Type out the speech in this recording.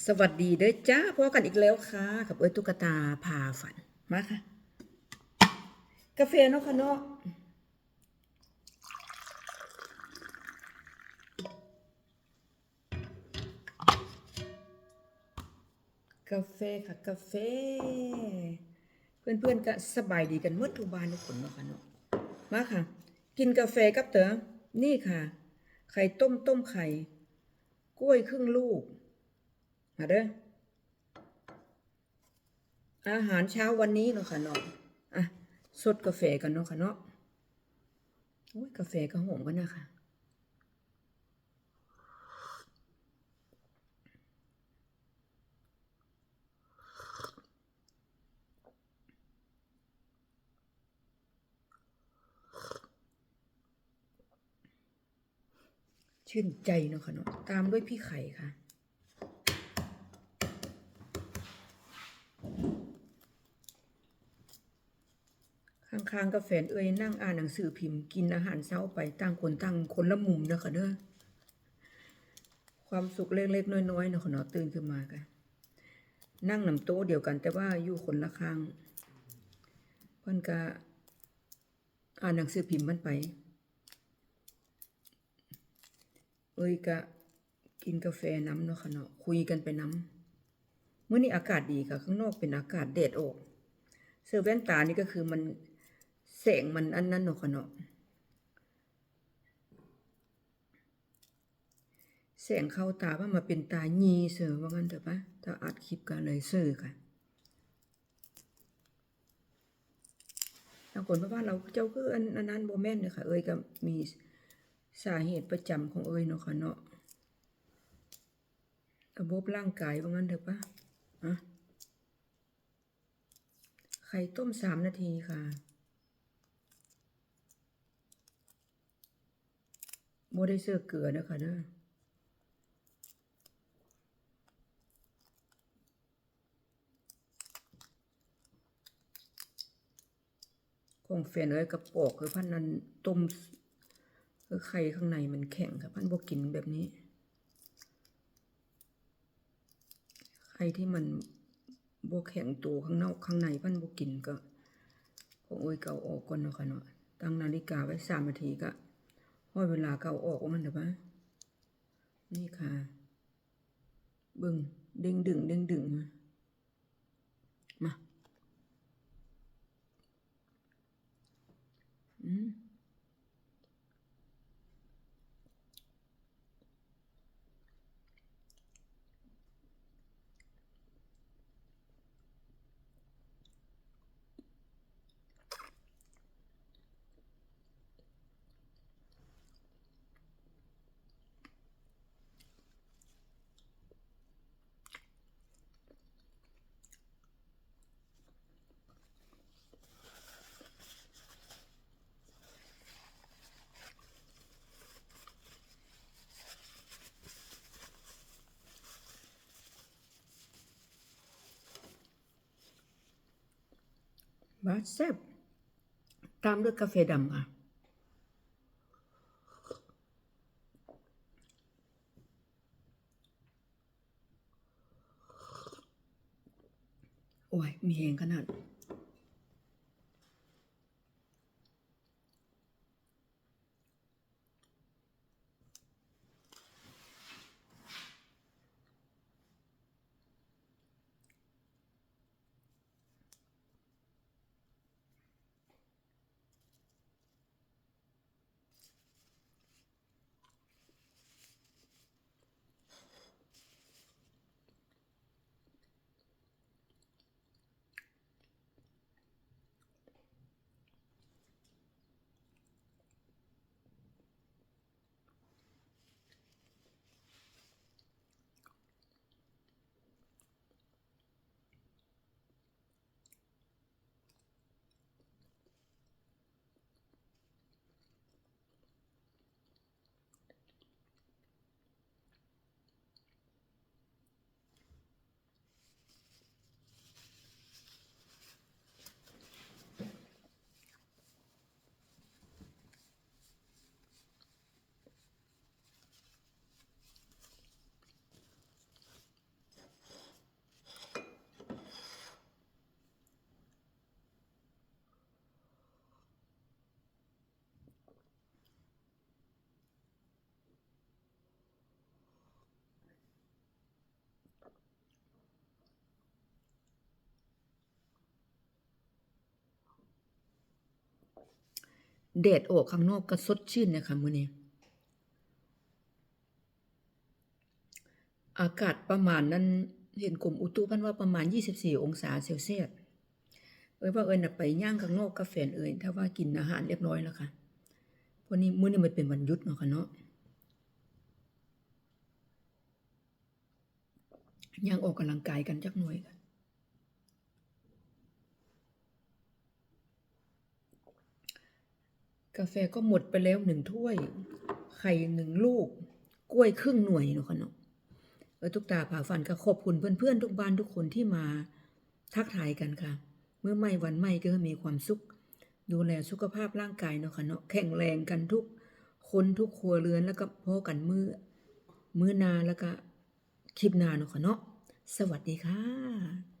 สวัสดีเด้อจ้าพบกันอีกแล้วค่ะ กับเอ้ยตุ๊กตาพาฝัน มาค่ะ กาแฟเนาะค่ะเนาะกาแฟค่ะกาแฟ เพื่อนๆก็สบายดีกันหมดทุกบ้านทุกคนเนาะค่ะเนาะมาค่ะ กินกาแฟกับเต๋อนี่ค่ะ ไข่ต้มต้มไข่ กล้วยครึ่งลูกาเด้ออาหารเช้าวันนี้เนาะค่ะเนาะอะสดกาแฟกันเนาะค่ะเนาะโอ้ยกาแฟก็หอมกันนะคะชื่นใจเนาะค่ะเนาะตามด้วยพี่ไข่ค่ะ ข้างๆกาแฟนเอ้ยนั่งอ่านหนังสือพิมพ์กินอาหารเช้าไปต่างคนต่างคนละมุมเด้อค่ะเด้อความสุขเล็กๆน้อยๆเนาะค่ะเนาะตื่นขึ้นมากันนั่งนำโต๊ะเดียวกัน แต่ว่าอยู่คนละข้างเพิ่นก็อ่านหนังสือพิมพ์มันไป เอ้ยก็กินกาแฟน้ำเนาะค่ะเนาะคุยกันไปน้ำเมื่อนี้อากาศดีค่ะ ข้างนอกเป็นอากาศแดดออกเสื้อแว่นตานี่ก็คือมัน แสงมันอันนั้นเนาะค่ะเนาะแสงเข้าตาว่ามาเป็นตายีเสือว่างั้นเถอะปะถ้าอัดคลิปกันเลยเสือค่ะบางคนเพราะว่าเราเจ้าคืออันนั้นโบแมนเลยค่ะ เอ้ยก็มีสาเหตุประจำของเอ้ยเนาะค่ะเนาะระบบร่างกายว่างั้นเถอะปะอะไข่ต้มสามนาทีค่ะ โมได้เสื้อเกลือนะคะเด้อของแฟนเอ้ยกระปอกคือพันนั้นต้มคือไข่ข้างในมันแข็งค่ะพันบกกินแบบนี้ ไข่ที่มันบวแข็งตัวข้างนอกข้างในพันบกินก็ของโอ้ยเก่าออกก่อนเนาะค่ะเนาะตั้งนาฬิกาไว้สามนาทีก็ พอเวลาเก่าออกมันเถอะปะนี่ค่ะ บึงเด้งดึงเด้งดึงมาอืม บาสแซบตามด้วยกาแฟดำค่ะโอ้ย มีแหงขนาด แดดออกข้างนอกก็สดชื่นนะคะมื้อนี้อากาศประมาณนั้นเห็นกรมอุตุพันว่าประมาณ 24 องศาเซลเซียสเอ้ยว่าเอ้ยน่ะไปย่างข้างนอกกับแฟเอ้ยถ้าว่ากินอาหารเรียบร้อยแล้วค่ะเพราะนี้มื้อนี้มันเป็นวันหยุดเนาะค่ะเนาะย่างออกกำลังกายกันจักหน่อยค่ะ กาแฟก็หมดไปแล้วหนึ่งถ้วย ไข่หนึ่งลูก กล้วยครึ่งหน่วยเนาะค่ะเนาะเออทุกตาผ่าฟันก็ขอบคุณเพื่อนๆ ทุกบ้านทุกคนที่มาทักทายกันค่ะ เมื่อไม่วันไม่ก็มีความสุข ดูแลสุขภาพร่างกายเนาะค่ะเนาะแข็งแรงกันทุกคนทุกครัวเรือนแล้วก็พอกันมือมือนาแล้วก็คลิปนาเนาะค่ะเนาะสวัสดีค่ะ